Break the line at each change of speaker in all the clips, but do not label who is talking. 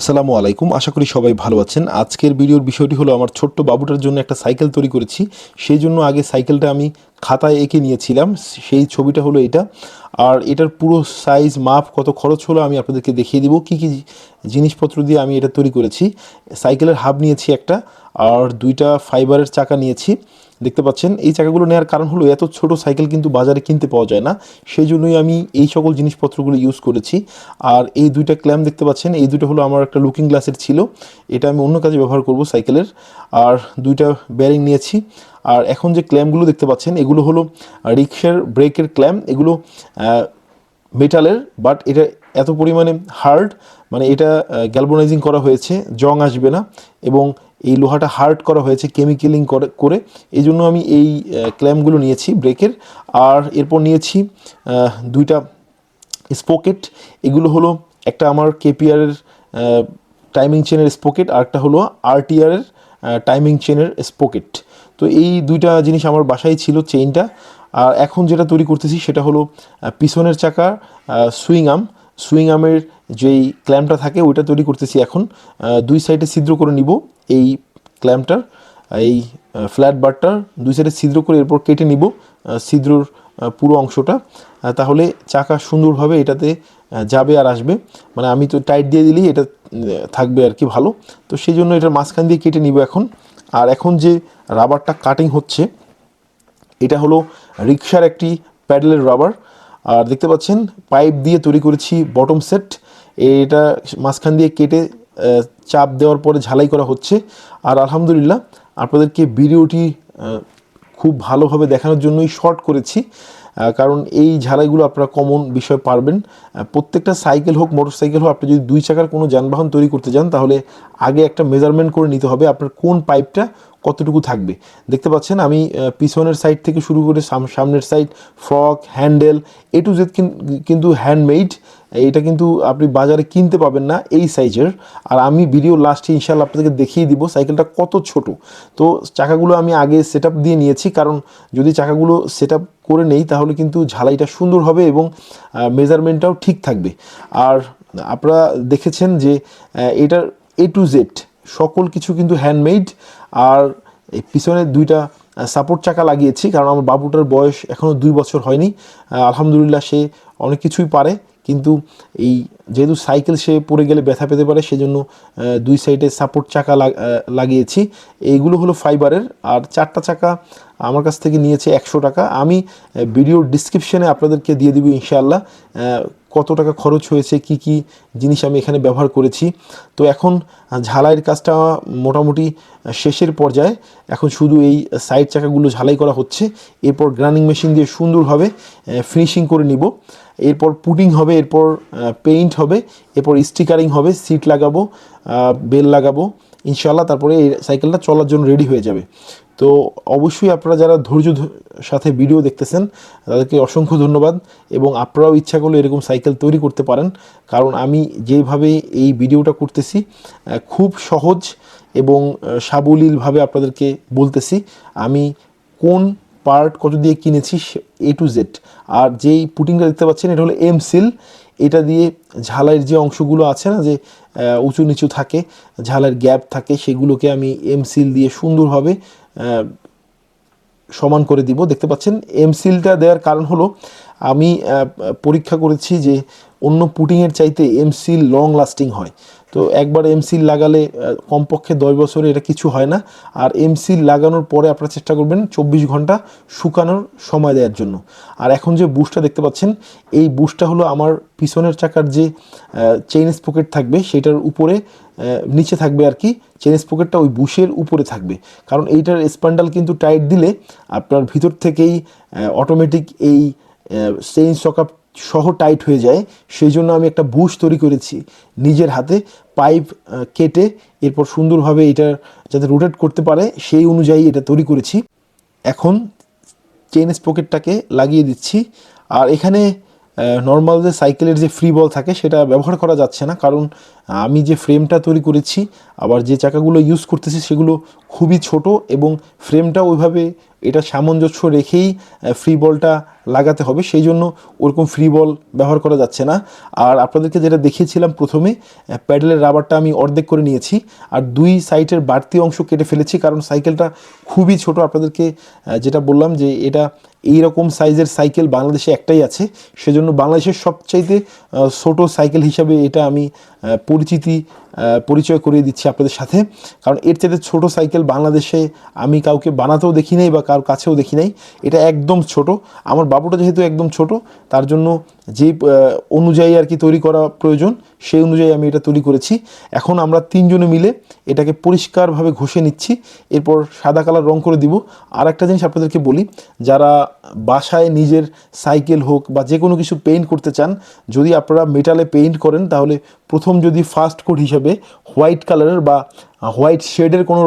আসসালামু আলাইকুম। আশা করি সবাই ভালো আছেন। আজকের ভিডিওর বিষয়টি হলো আমার ছোট্ট বাবুটার জন্য একটা সাইকেল তৈরি করেছি। সেই জন্য আগে সাইকেলটা আমি খাতায় এঁকে নিয়েছিলাম। সেই ছবিটা হলো এটা। আর এটার পুরো সাইজ মাপ, কত খরচ হলো আমি আপনাদেরকে দেখিয়ে দিব। কী কী জিনিসপত্র দিয়ে আমি এটা তৈরি করেছি। সাইকেলের হাব নিয়েছি একটা, আর দুইটা ফাইবারের চাকা নিয়েছি। দেখতে পাচ্ছেন, এই চাকাগুলো নেওয়ার কারণ হলো এত ছোট সাইকেল কিন্তু বাজারে কিনতে পাওয়া যায় না। সেই জন্যই আমি এই সকল জিনিসপত্রগুলো ইউজ করেছি। আর এই দুইটা ক্ল্যাম্প দেখতে পাচ্ছেন, এই দুটো হলো আমার একটা লুকিং গ্লাসের ছিল। এটা আমি অন্য কাজে ব্যবহার করব সাইকেলের। আর দুইটা ব্যারিং নিয়েছি। আর এখন যে ক্ল্যাম্পগুলো দেখতে পাচ্ছেন, এগুলো হলো রিক্সার ব্রেকের ক্ল্যাম্প এগুলো মেটালের বাট এটা এত পরিমাণে হার্ড মানে এটা গ্যালবোনাইজিং করা হয়েছে, জং আসবে না। এবং এই লোহাটা হার্ড করা হয়েছে কেমিক্যালিং করে এই জন্য আমি এই ক্ল্যাম্পগুলো নিয়েছি ব্রেকের। আর এরপর নিয়েছি দুইটা স্পোকেট। এগুলো হলো একটা আমার কেপিআরের টাইমিং চেনের স্পোকেট, আর একটা হলো আরটিআরের টাইমিং চেনের স্পোকেট। তো এই দুইটা জিনিস আমার বাসায় ছিল চেইনটা আর এখন যেটা তৈরি করতেছি সেটা হলো পিছনের চাকা সুইং আম সুইং আমের যেই ক্ল্যাম্পটা থাকে, ওইটা তৈরি করতেছি এখন। দুই সাইডে ছিদ্র করে নিব। এই ক্ল্যাম্পটার এই ফ্ল্যাট বারটার দুই সাইডে ছিদ্র করে এরপর কেটে নিব ছিদ্রর পুরো অংশটা। তাহলে চাকা সুন্দরভাবে এটাতে যাবে আর আসবে। মানে আমি তো টাইট দিয়ে দিলেই এটা থাকবে আর কি ভালো। তো সেই জন্য এটার মাঝখান দিয়ে কেটে নিব এখন। আর এখন যে রাবারটা কাটিং হচ্ছে, এটা হলো রিক্সার একটি প্যাডেলের রাবার আর দেখতে পাচ্ছেন পাইপ দিয়ে তৈরি করেছি বটম সেট এটা মাঝখান দিয়ে কেটে চাপ দেওয়ার পরে ঝালাই করা হচ্ছে। আর আলহামদুলিল্লাহ আপনাদেরকে ভিডিওটি খুব ভালোভাবে দেখানোর জন্যই শর্ট করেছি। কারণ এই ঝালাইগুলো আপনারা কমন বিষয় পারবেন। প্রত্যেকটা সাইকেল হোক মোটর সাইকেল হোক, আপনি যদি দুই চাকার কোনো যানবাহন তৈরি করতে যান, তাহলে আগে একটা মেজারমেন্ট করে নিতে হবে আপনার কোন পাইপটা কতটুকু থাকবে। দেখতে পাচ্ছেন, আমি পিছনের সাইড থেকে শুরু করে সাম- সামনের side frock handle A to Z কিন্তু হ্যান্ডমেড এটা কিন্তু আপনি বাজারে কিনতে পাবেন না এই সাইজের। আর আমি ভিডিও লাস্টে ইনশাল্লাহ আপনাদেরকে দেখিয়ে দিব সাইকেলটা কত ছোট। তো চাকাগুলো আমি আগে সেট দিয়ে নিয়েছি, কারণ যদি চাকাগুলো সেট করে নেই তাহলে কিন্তু ঝালাইটা সুন্দর হবে এবং মেজারমেন্টটাও ঠিক থাকবে। আর আপনারা দেখেছেন যে এটার এ টু জেড সকল কিছু কিন্তু হ্যান্ডমেড আর পিছনে দুইটা সাপোর্ট চাকা লাগিয়েছি, কারণ আমার বাবুটার বয়স এখনও দুই বছর হয়নি। আলহামদুলিল্লাহ সে অনেক কিছুই পারে। কিন্তু এই যেহেতু সাইকেল সে পড়ে গেলে ব্যথা পেতে পারে, সেজন্য দুই সাইডে সাপোর্ট চাকা লাগিয়েছি। এইগুলো হলো ফাইবারের আর চারটা চাকা আমার কাছ থেকে নিয়েছে একশো টাকা। আমি ভিডিওর ডিসক্রিপশনে আপনাদেরকে দিয়ে দিব ইনশাআল্লাহ কত টাকা খরচ হয়েছে, কি কি জিনিস আমি এখানে ব্যবহার করেছি। তো এখন ঝালাইয়ের কাজটা মোটামুটি শেষের পর্যায়ে। এখন শুধু এই সাইড চাকাগুলো ঝালাই করা হচ্ছে। এরপর গ্রানিং মেশিন দিয়ে সুন্দরভাবে ফিনিশিং করে নিব। এরপর পুটিং হবে, এরপর পেইন্ট হবে, এরপর স্টিকারিং হবে সিট লাগাবো বেল লাগাবো। ইনশাল্লাহ তারপরে এই সাইকেলটা চলার জন্য রেডি হয়ে যাবে। তো অবশ্যই আপনারা যারা ধৈর্য সাথে ভিডিও দেখতেছেন, তাদেরকে অসংখ্য ধন্যবাদ এবং আপনারাও ইচ্ছা করলে এরকম সাইকেল তৈরি করতে পারেন। কারণ আমি যেভাবে এই ভিডিওটা করতেছি খুব সহজ এবং সাবলীলভাবে আপনাদেরকে বলতেছি, আমি কোন পার্ট কত দিয়ে কিনেছি এ টু জেড আর যেই পুটিংটা দেখতে পাচ্ছেন, এটা হলো এম সিল এটা দিয়ে ঝালাইয়ের যে অংশগুলো আছে না, যে উঁচু নিচু থাকে, ঝালের গ্যাপ থাকে, সেগুলোকে আমি এম সিল দিয়ে সুন্দরভাবে সমান করে দিব। দেখতে পাচ্ছেন এম সিলটা দেওয়ার কারণ হলো, আমি পরীক্ষা করেছি যে অন্য পুটিংয়ের চাইতে এম সিল লং লাস্টিং হয়। তো একবার এম সিল লাগালে কমপক্ষে দশ বছরে এটা কিছু হয় না। আর এম সিল লাগানোর পরে আপনারা চেষ্টা করবেন চব্বিশ ঘণ্টা শুকানোর সময় দেওয়ার জন্য। আর এখন যে বুশটা দেখতে পাচ্ছেন, এই বুশটা হলো আমার পিছনের চাকার যে চেইন স্পকেট থাকবে, সেটার উপরে নিচে থাকবে আর কি। চেন স্পকেটটা ওই বুশের উপরে থাকবে। কারণ এইটার স্প্যান্ডাল কিন্তু টাইট দিলে আপনার ভিতর থেকেই অটোমেটিক এই চেইন সকাপ সহ টাইট হয়ে যায়, সেই জন্য আমি একটা বুশ তৈরি করেছি নিজের হাতে, পাইপ কেটে এরপর সুন্দরভাবে এটা যাতে রোটেট করতে পারে, সেই অনুযায়ী এটা তৈরি করেছি। এখন চেন স্পকেটটাকে লাগিয়ে দিচ্ছি। আর এখানে নর্মাল যে সাইকেলের যে ফ্রি বল থাকে, সেটা ব্যবহার করা যাচ্ছে না, কারণ আমি যে ফ্রেমটা তৈরি করেছি, আবার যে চাকাগুলো ইউজ করতেছি সেগুলো খুবই ছোট এবং ফ্রেমটা ওইভাবে এটা সামঞ্জস্য রেখেই ফ্রি বলটা লাগাতে হবে। সেই জন্য ওরকম ফ্রি বল ব্যবহার করা যাচ্ছে না। আর আপনাদেরকে যেটা দেখিয়েছিলাম প্রথমে প্যাডেলের রাবারটা আমি অর্ধেক করে নিয়েছি আর দুই সাইডের বাড়তি অংশ কেটে ফেলেছি কারণ সাইকেলটা খুবই ছোট। আপনাদেরকে যেটা বললাম যে এটা এই রকম সাইজের সাইকেল বাংলাদেশে একটাই আছে। সেজন্য বাংলাদেশের সবচাইতে ছোট সাইকেল হিসাবে এটা আমি পরিচিতি পরিচয় করিয়ে দিচ্ছি আপনাদের সাথে। কারণ এর চাইতে ছোট সাইকেল বাংলাদেশে আমি কাউকে বানাতেও দেখি নাই বা কারোর কাছেও দেখি নাই। এটা একদম ছোট। আমার বাবুটা যেহেতু একদম ছোট, তার জন্য যে অনুযায়ী আর কি তৈরি করা প্রয়োজন, সেই অনুযায়ী আমি এটা তৈরি করেছি। এখন আমরা তিনজনে মিলে এটাকে পরিষ্কারভাবে ঘষে নিচ্ছি, এরপর সাদা কালার রং করে দিব। আর একটা জিনিস আপনাদেরকে বলি, যারা বাসায় নিজের সাইকেল হোক বা যে কোনো কিছু পেইন্ট করতে চান, যদি আপনারা মেটালে পেইন্ট করেন, তাহলে প্রথম যদি ফার্স্ট কোড হিসেবে হোয়াইট কালারের বা হোয়াইট শেডের কোনো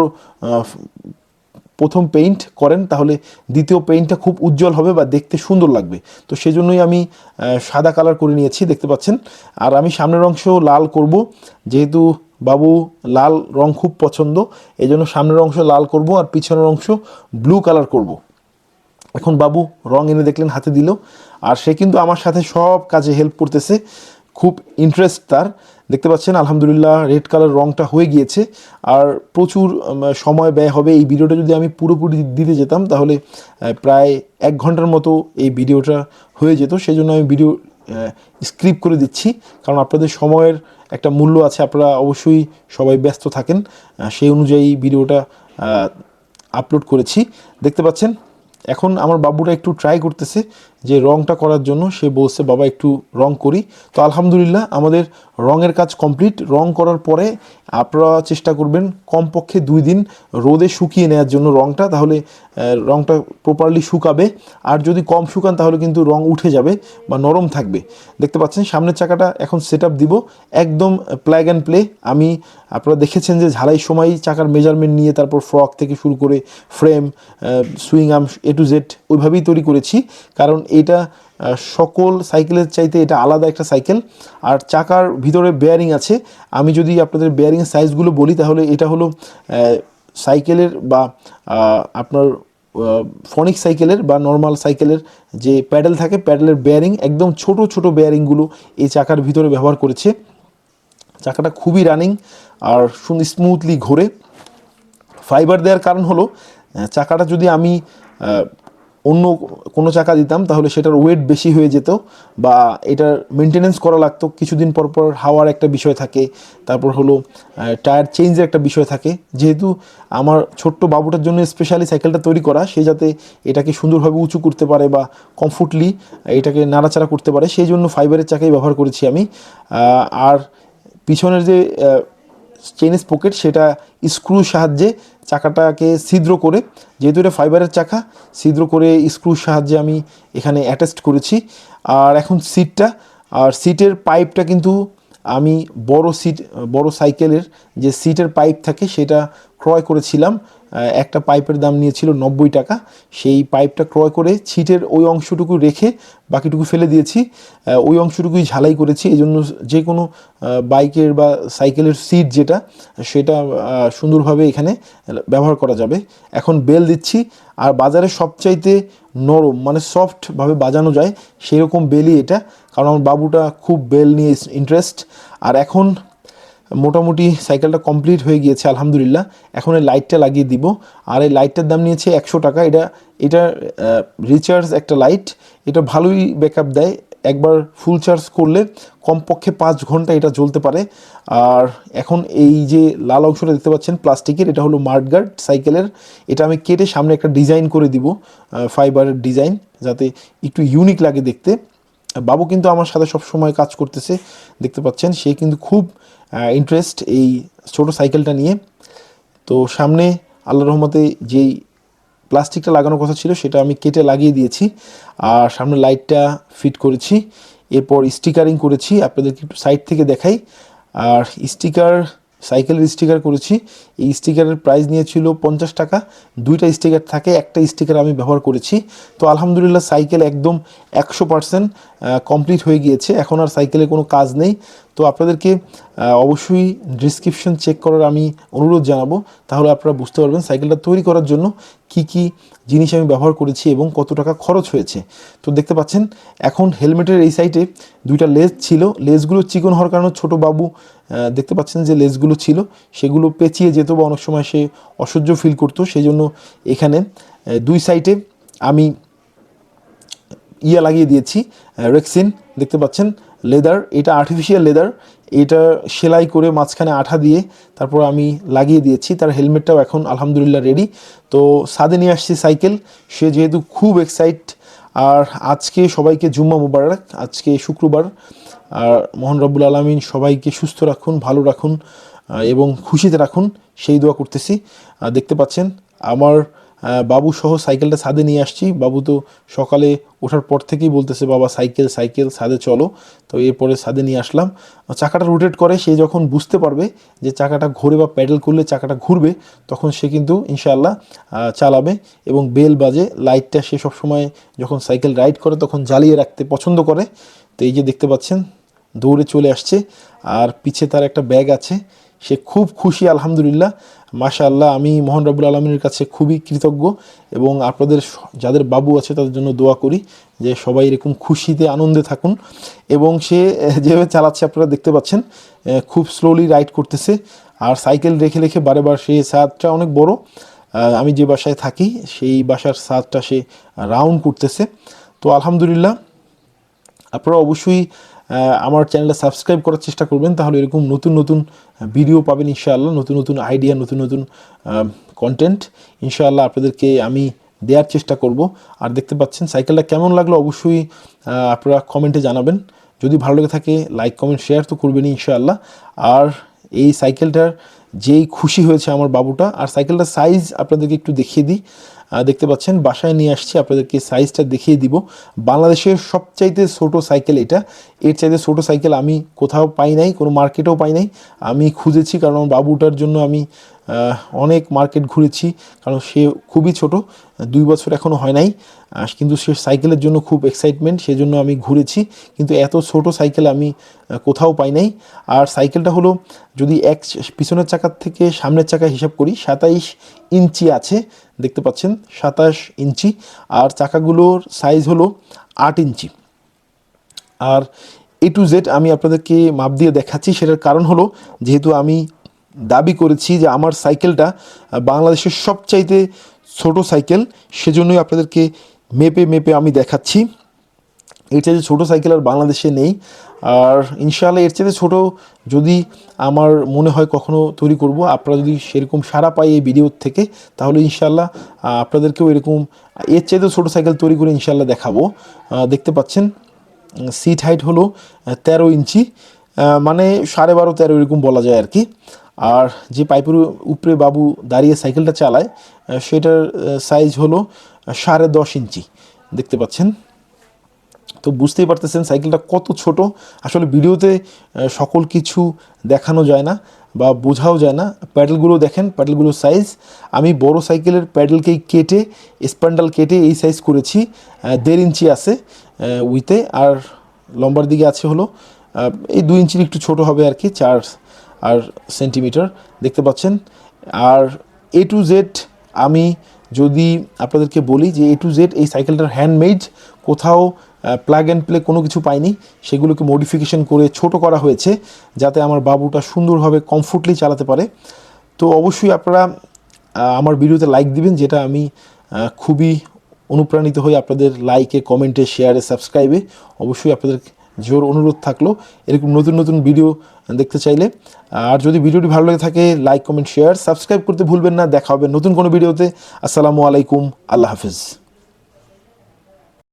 প্রথম পেইন্ট করেন, তাহলে দ্বিতীয় পেইন্টটা খুব উজ্জ্বল হবে বা দেখতে সুন্দর লাগবে। তো সেজন্যই আমি সাদা কালার করে নিয়েছি, দেখতে পাচ্ছেন। আর আমি সামনের অংশ লাল করব, যেহেতু বাবু লাল রং খুব পছন্দ এই জন্য সামনের অংশ লাল করব আর পিছনের অংশ ব্লু কালার করব। এখন বাবু রং এনে দেখলেন, হাতে দিল। আর সে কিন্তু আমার সাথে সব কাজে হেল্প করতেছে। খুব ইন্টারেস্ট তার। দেখতে পাচ্ছেন, আলহামদুলিল্লাহ রেড কালার রংটা হয়ে গিয়েছে। আর প্রচুর সময় ব্যয় হবে। এই ভিডিওটা যদি আমি পুরোপুরি দিতে যেতাম, তাহলে প্রায় এক ঘণ্টার মতো এই ভিডিওটা হয়ে যেত। সেই জন্য আমি ভিডিও স্ক্রিপ করে দিচ্ছি। কারণ আপনাদের সময়ের একটা মূল্য আছে, আপনারা অবশ্যই সবাই ব্যস্ত থাকেন। সেই অনুযায়ী ভিডিওটা আপলোড করেছি। দেখতে পাচ্ছেন, এখন আমার বাবুটা একটু ট্রাই করতেছে। যে রংটা করার জন্য সে বলছে, বাবা, একটু রং করি। তো আলহামদুলিল্লাহ আমাদের রঙের কাজ কমপ্লিট। রং করার পরে আপনারা চেষ্টা করবেন কমপক্ষে দুই দিন রোদে শুকিয়ে নেওয়ার জন্য রংটা। তাহলে রংটা প্রপারলি শুকাবে। আর যদি কম শুকান, তাহলে কিন্তু রং উঠে যাবে বা নরম থাকবে। দেখতে পাচ্ছেন, সামনের চাকাটা এখন সেট আপ দিব। একদম প্ল্যাগ অ্যান্ড প্লে আমি, আপনারা দেখেছেন যে ঝালাই সময় চাকার মেজারমেন্ট নিয়ে তারপর ফ্রক থেকে শুরু করে frame swing arm A to Z ওইভাবেই তৈরি করেছি। কারণ এটা সকল সাইকেলের চাইতে এটা আলাদা একটা সাইকেল। আর চাকার ভিতরে বেয়ারিং আছে। আমি যদি আপনাদের বেয়ারিং সাইজগুলো বলি, তাহলে এটা হলো সাইকেলের বা আপনার ফনিক সাইকেলের বা নর্মাল সাইকেলের যে প্যাডেল থাকে প্যাডেলের বেয়ারিং একদম ছোট ছোট বেয়ারিংগুলো এই চাকার ভিতরে ব্যবহার করেছে। চাকাটা খুবই রানিং আর স্মুথলি ঘোরে। ফাইবার দেওয়ার কারণ হলো চাকাটা যদি আমি অন্য কোনো চাকা দিতাম, তাহলে সেটার ওয়েট বেশি হয়ে যেত বা এটার মেনটেনেন্স করা লাগতো। কিছুদিন পর পর হাওয়ার একটা বিষয় থাকে, তারপর হলো টায়ার চেঞ্জের একটা বিষয় থাকে। যেহেতু আমার ছোট্ট বাবুটার জন্য স্পেশালি সাইকেলটা তৈরি করা, সে যাতে এটাকে সুন্দরভাবে উঁচু করতে পারে বা কমফোর্টলি এটাকে নাড়াচাড়া করতে পারে, সেই জন্য ফাইবারের চাকাই ব্যবহার করেছি আমি। আর পিছনের যে চেন পকেট সেটা স্ক্রু সাহায্যে চাকাটাকে ছিদ্র করে, যেহেতু এটা ফাইবারের চাকা, ছিদ্র করে স্ক্রুর সাহায্যে আমি এখানে অ্যাটাচড করেছি। আর এখন সিটটা আর সিটের পাইপটা কিন্তু আমি বড় সিট বড় সাইকেলের যে সিটের পাইপ থাকে, সেটা ক্রয় করেছিলাম। একটা পাইপের দাম নিয়েছিল নব্বই টাকা। সেই পাইপটা ক্রয় করে ছিটের ওই অংশটুকু রেখে বাকিটুকু ফেলে দিয়েছি। ওই অংশটুকুই ঝালাই করেছি। এই জন্য যে কোনো বাইকের বা সাইকেলের সিট যেটা, সেটা সুন্দরভাবে এখানে ব্যবহার করা যাবে। এখন বেল দিচ্ছি। আর বাজারে সবচাইতে নরম মানে সফটভাবে বাজানো যায়, সেরকম বেলই এটা। কারণ আমার বাবুটা খুব বেল নিয়ে ইন্টারেস্ট আর এখন মোটামুটি সাইকেলটা কমপ্লিট হয়ে গিয়েছে, আলহামদুলিল্লাহ। এখন এই লাইটটা লাগিয়ে দিব। আর এই লাইটটার দাম নিয়েছে একশো টাকা। এটা এটা রিচার্জ একটা লাইট এটা ভালোই ব্যাকআপ দেয়। একবার ফুল চার্জ করলে কমপক্ষে পাঁচ ঘণ্টা এটা জ্বলতে পারে। আর এখন এই যে লাল অংশটা দেখতে পাচ্ছেন, প্লাস্টিকের, এটা হলো মার্টগার্ড সাইকেলের এটা আমি কেটে সামনে একটা ডিজাইন করে দিব ফাইবারের ডিজাইন যাতে একটু ইউনিক লাগে দেখতে। বাবু কিন্তু আমার সাথে সব সময় কাজ করতেছে, দেখতে পাচ্ছেন। সে কিন্তু খুব ইন্টারেস্ট এই ছোট সাইকেলটা নিয়ে। তো সামনে আল্লাহ রহমতে যেই প্লাস্টিকটা লাগানোর কথা ছিল, সেটা আমি কেটে লাগিয়ে দিয়েছি। আর সামনে লাইটটা ফিট করেছি। এরপর স্টিকারিং করেছি। আপনাদেরকে একটু সাইড থেকে দেখাই। আর স্টিকার সাইকেলের স্টিকার করেছি। এই স্টিকারের প্রাইস নিয়েছিল পঞ্চাশ টাকা। দুইটা স্টিকার থাকে। একটা স্টিকার আমি ব্যবহার করেছি। তো আলহামদুলিল্লাহ সাইকেল একদম একশো পার্সেন্ট কমপ্লিট হয়ে গিয়েছে। এখন আর সাইকেলে কোনো কাজ নেই। তো আপনাদেরকে অবশ্যই ডিসক্রিপশন চেক করার আমি অনুরোধ জানাব। তাহলে আপনারা বুঝতে পারবেন সাইকেলটা তৈরি করার জন্য কি কি জিনিস আমি ব্যবহার করেছি এবং কত টাকা খরচ হয়েছে। তো দেখতে পাচ্ছেন, এখন হেলমেটের এই সাইডে দুইটা লেজ ছিল। লেজগুলো চিকন হওয়ার কারণে ছোটো বাবু দেখতে পাচ্ছেন যে লেজগুলো ছিল। সেগুলো পেঁচিয়ে যেত বা অনেক সময় সে অসহ্য ফিল করতো। সেই জন্য এখানে দুই সাইডে আমি ইয়া লাগিয়ে দিয়েছি রেক্সিন দেখতে পাচ্ছেন লেদার এটা আর্টিফিশিয়াল লেদার এটা সেলাই করে মাঝখানে আঠা দিয়ে তারপর আমি লাগিয়ে দিয়েছি, তার হেলমেটটাও এখন আলহামদুলিল্লাহ রেডি তো সাদে নিয়ে আসছি সাইকেল সে যেহেতু খুব এক্সাইট আর আজকে সবাইকে জুম্মা মুবারক, আজকে শুক্রবার, আর মোহন রব্বুল আলমিন সবাইকে সুস্থ রাখুন, ভালো রাখুন এবং খুশিতে রাখুন, সেই দোয়া করতেছি। দেখতে পাচ্ছেন, আমার বাবু সহ সাইকেলটা ছাদে নিয়ে আসছি, বাবু তো সকালে ওঠার পর থেকেই বলতেছে, বাবা, সাইকেল সাইকেল সাদে চলো। তো এরপরে ছাদে নিয়ে আসলাম। চাকাটা রোটেট করে, সে যখন বুঝতে পারবে যে চাকাটা ঘুরে বা প্যাডেল করলে চাকাটা ঘুরবে, তখন সে কিন্তু ইনশাআল্লাহ চালাবে এবং বেল বাজে লাইটটা সে সবসময় যখন সাইকেল রাইড করে তখন জ্বালিয়ে রাখতে পছন্দ করে। তো এই যে দেখতে পাচ্ছেন, দৌড়ে চলে আসছে। আর পিছে তার একটা ব্যাগ আছে, সে খুব খুশি, আলহামদুলিল্লাহ। মাশাআল্লাহ, আমি মোহন রব্বুল আলমীর কাছে খুবই কৃতজ্ঞ এবং আপনাদের যাদের বাবু আছে তাদের জন্য দোয়া করি যে সবাই এরকম খুশিতে, আনন্দে থাকুন এবং সে, যেভাবে চালাচ্ছে আপনারা দেখতে পাচ্ছেন খুব স্লোলি রাইড করতেছে আর সাইকেল রেখে রেখে বারে বার সে ছাদটা অনেক বড়। আমি যে বাসায় থাকি সেই বাসার ছাদটা সে রাউন্ড করতেছে। তো আলহামদুলিল্লাহ, আপনারা অবশ্যই আমার চ্যানেলটা সাবস্ক্রাইব করার চেষ্টা করবেন, তাহলে এরকম নতুন নতুন ভিডিও পাবেন ইনশাআল্লাহ, নতুন নতুন আইডিয়া নতুন নতুন কন্টেন্ট ইনশাআল্লাহ আপনাদেরকে আমি দেওয়ার চেষ্টা করব। আর দেখতে পাচ্ছেন সাইকেলটা কেমন লাগল অবশ্যই আপনারা কমেন্টে জানাবেন। যদি ভালো লেগে থাকে লাইক কমেন্ট শেয়ার তো করবেনই ইনশাআল্লাহ। আর এই সাইকেলটার যেই খুশি হয়েছে আমার বাবুটা, আর সাইকেলটার সাইজ আপনাদেরকে একটু দেখিয়ে দিই। দেখতে পাচ্ছেন, বাসায় নিয়ে আসছি, আপনাদেরকে সাইজটা দেখিয়ে দিব। বাংলাদেশের সবচাইতে ছোট সাইকেল এটা। এর চাইতে ছোট সাইকেল আমি কোথাও পাই নাই, কোনো মার্কেটেও পাই নাই। আমি খুঁজেছি কারণ বাবুটার জন্য আমি অনেক মার্কেট ঘুরেছি, কারণ সে খুবই ছোট, দুই বছর এখনও হয় নাই। কিন্তু সে সাইকেলের জন্য খুব এক্সাইটমেন্ট সেজন্য আমি ঘুরেছি, কিন্তু এত ছোট সাইকেল আমি কোথাও পাই নাই। আর সাইকেলটা হলো, যদি এক পিছনের চাকার থেকে সামনের চাকা হিসাব করি, সাতাইশ ইঞ্চি আছে, দেখতে পাচ্ছেন, সাতাশ ইঞ্চি। আর চাকাগুলোর সাইজ হলো আট ইঞ্চি। আর এ টু জেড আমি আপনাদেরকে মাপ দিয়ে দেখাচ্ছি, সেটার কারণ হলো, যেহেতু আমি দাবি করেছি যে আমার সাইকেলটা বাংলাদেশের সবচাইতে ছোট সাইকেল, সেজন্যই আপনাদেরকে মেপে মেপে আমি দেখাচ্ছি। এর চাইতে ছোটো সাইকেল আর বাংলাদেশে নেই। আর ইনশাআল্লাহ এর চাইতে ছোটো যদি আমার মনে হয় কখনো তৈরি করব, আপনারা যদি সেরকম সারা পাই এই ভিডিওর থেকে, তাহলে ইনশাআল্লাহ আপনাদেরকেও এরকম এর চাইতে ছোটো সাইকেল তৈরি করে ইনশাআল্লাহ দেখাবো। দেখতে পাচ্ছেন সিট হাইট হলো তেরো ইঞ্চি মানে সাড়ে বারো তেরো এরকম বলা যায় আর কি। আর যে পাইপের উপরে বাবু দাঁড়িয়ে সাইকেলটা চালায় সেটার সাইজ হলো সাড়ে দশ ইঞ্চি। দেখতে পাচ্ছেন? তো বুঝতেই পারতেছেন সাইকেলটা কত ছোট। আসলে ভিডিওতে সকল কিছু দেখানো যায় না বা বোঝাও যায় না। প্যাডেলগুলো দেখেন, প্যাডেলগুলোর সাইজ আমি বড় সাইকেলের প্যাডেলকেই কেটে স্প্যান্ডাল কেটে এই সাইজ করেছি। দেড় ইঞ্চি আছে উইতে আর লম্বার দিকে আছে হলো এই দুই ইঞ্চির একটু ছোট হবে আর কি, চার আর সেন্টিমিটার দেখতে পাচ্ছেন। আর এ টু জেড আমি যদি আপনাদেরকে বলি যে এ টু জেড এই সাইকেলটার হ্যান্ডমেড কোথাও প্লাগ অ্যান্ড প্লে কোনো কিছু পাইনি, সেগুলোকে মডিফিকেশন করে ছোট করা হয়েছে, যাতে আমার বাবুটা সুন্দরভাবে কমফোর্টলি চালাতে পারে। তো অবশ্যই আপনারা আমার ভিডিওতে লাইক দিবেন, যেটা আমি খুবই অনুপ্রাণিত হই আপনাদের লাইকে কমেন্টে শেয়ারে সাবস্ক্রাইবে অবশ্যই আপনাদের জোর অনুরোধ থাকল। এরকম নতুন নতুন ভিডিও দেখতে চাইলে। আর যদি ভিডিওটি ভালো লাগে থাকে লাইক কমেন্ট শেয়ার সাবস্ক্রাইব করতে ভুলবেন না। দেখা হবে নতুন কোনো ভিডিওতে আসসালামু আলাইকুম। আল্লাহ হাফিজ।